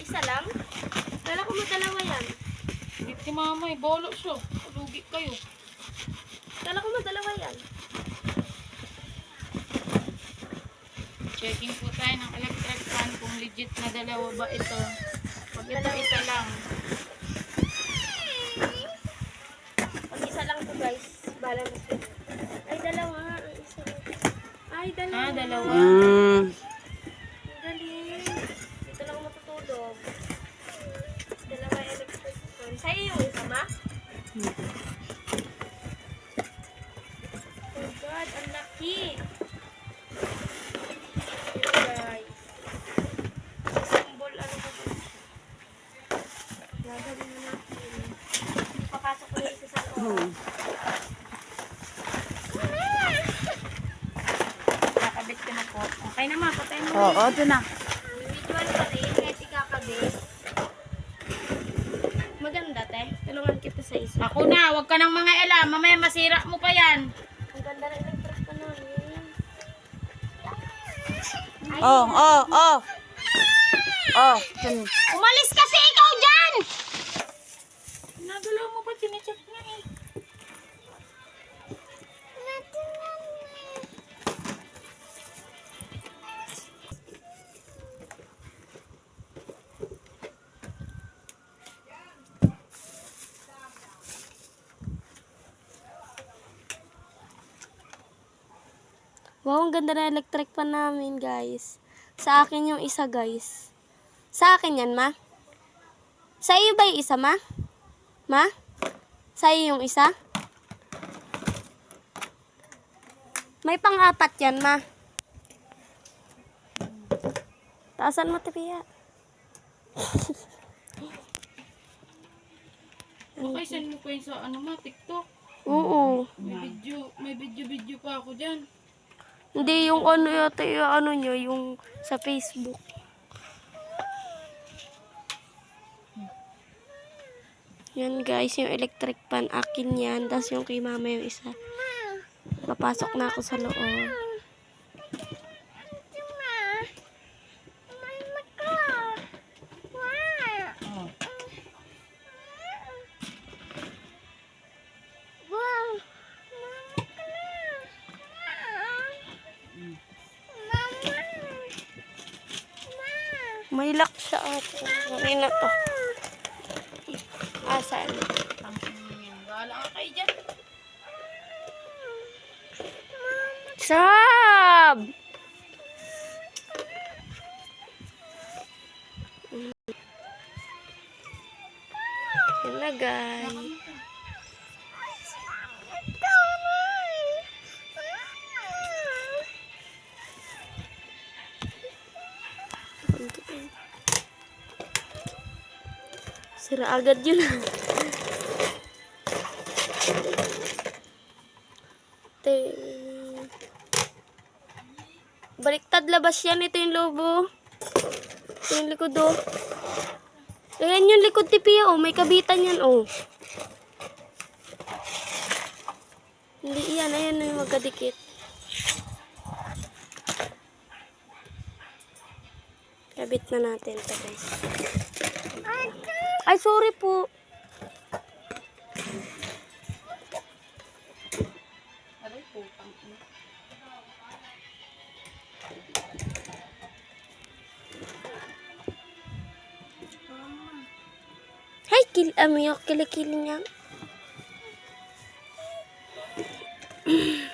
Isa lang? Kala ko madalawa yan. Hindi si mama eh. Bolo siya. Lugi kayo. Kala ko madalawa yan. Checking po tayo ng electric fan kung legit na dalawa ba ito. Pag ito isa lang. Pag isa lang to guys, bala na. Ay, dalawa. Ang isa lang. Ay, dalawa. Ah, dalawa. Mm. God, ang laki. Guys. Symbol, ano ba ito? Gagawin mo natin. Papasok ko yung isa sa loob. Hmm. Nakabit ko na po. Okay na ma, patay mo. Oo, ito na. Individual pa rin, kahit ikakabit. Maganda, te. Tulungan kita sa isa. Ako na, wag ka nang mga alam. Mamaya masira mo pa yan. Oh, oh, oh. Oh, dun. Umalis kasi ikaw dyan! Nagalaw mo ba? Chinecheck niya eh. Wow, ang ganda ng electric pa namin, guys. Sa akin yung isa, guys. Sa akin yan, ma? Sa iyo ba yung isa, ma? Ma? Sa iyo yung isa? May pang-apat yan, ma. Taasan mo, Tipiya. Okay, send mo pa yun sa ano ma, TikTok. Oo. May video, may video-video pa ako dyan. Hindi yung ano yata yung ano nyo, yung sa Facebook. Yan guys, yung electric pan akin yan. Tapos yung kay mama yung isa. Papasok na ako sa loob. May lock siya ate. Okay na to. Asan? Tangin. Bahala ka kayo dyan. Sab! Na guys. Sira agad yun. Baliktad labas yan. Ito yung lobo. Ito yung likod oh. Ayan yung likod tipi oh. May kabitan yan oh. Hindi yan. Ayan yung magkadikit. Kabit na natin ito guys. Ay, sorry po. Aray, ina. Hay, kil amiyo, kilikili niya.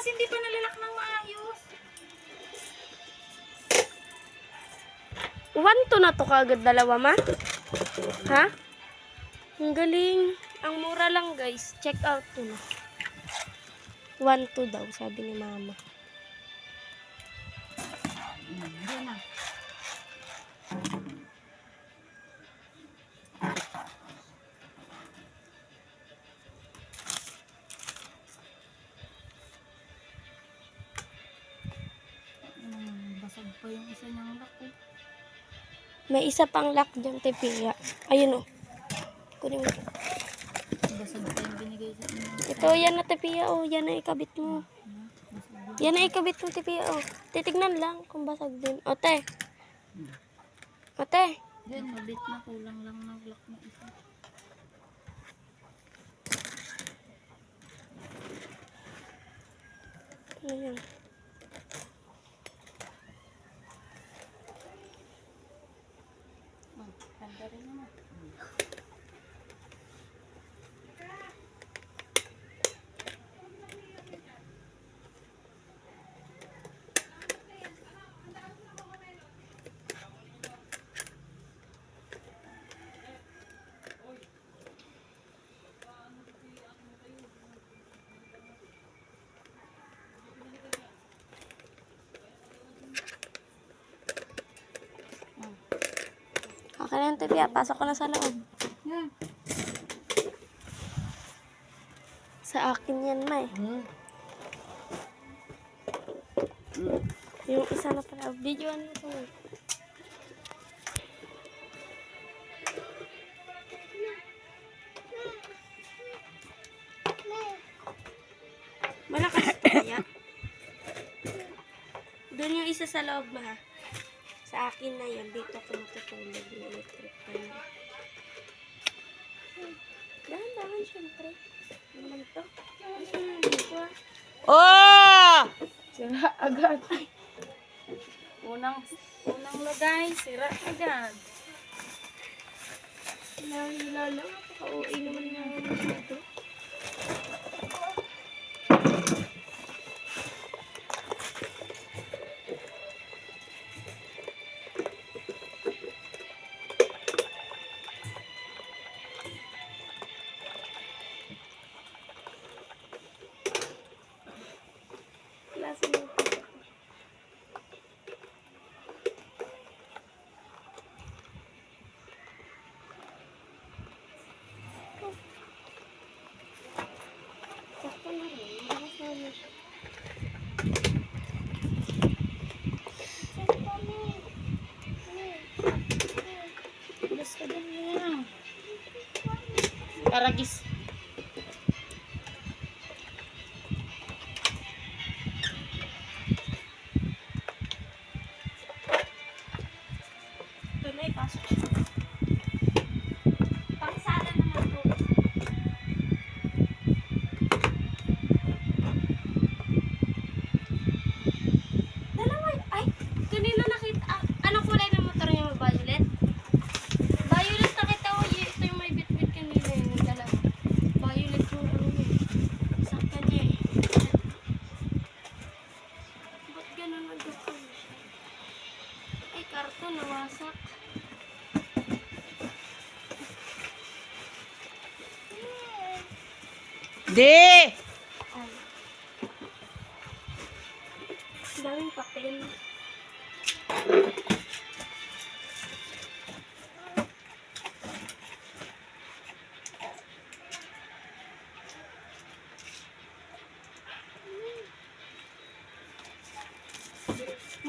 kasi hindi pa nalalak ng maayos. One to na to kagad dalawa, ma? Ha? Ang galing. Ang mura lang, guys. Check out to na. One to daw, sabi ni mama. May isa pang lock dyan, Tepia. Ayun o. Kunin mo. Ito, yan na, Tepia. O, yan na ikabit mo. Yan na ikabit mo, Tepia. O, titignan lang kung basag din. O, te. O, te. Yan, mabit na. Kulang lang ng lock na isa. Ayan. Okay na yan, Tepia. Pasok ko na sa loob. Yan. Sa akin yan, May. Yung isa na pala. Video ano ito. Malakas kaya? Doon yung isa sa loob, ma. Akin na yan. Dito ako matutulog. Yung electric yun. Dahan-dahan, syempre. Ano naman to? Ano dito, ah? Oh! Sira agad. Unang, unang lagay, sira agad. Nahihila lang. Napaka-OA naman na masyado. Aragis. Ito na, ipasok. Pakisada naman to. Dalawa, ay, kanina nakita, ah, anong kulay ng motor niya mo, violet? Violet nakita ko, y- ito yung may bit-bit kanina yung dalawa. Violet yung ano yun. Sa kanya eh. Ba't ganun nagkakon siya? Ay, karton, nawasak. Di! Daming papel.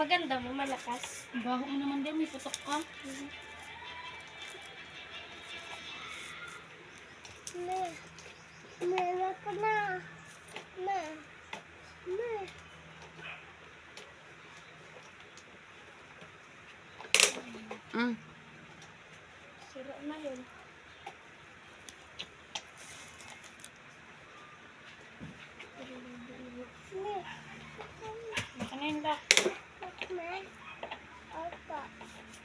Maganda mo, malakas. Baho mo naman din, may putok ka. Me, meron ka na. Me, me. Mm. Sira na yun. Baka na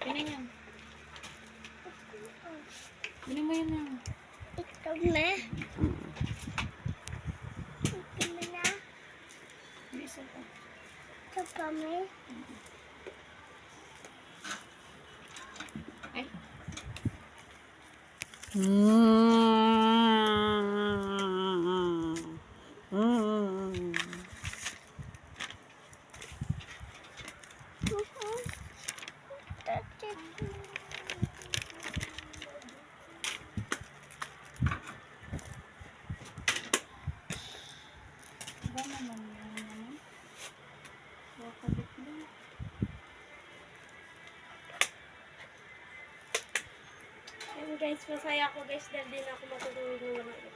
lock. Pinan yan. Pinan mo yun yan. Ito na. Ito na. May isa pa. Ito pa, me. Ay, guys, masaya ako guys dahil din ako matutulog ng mga ito.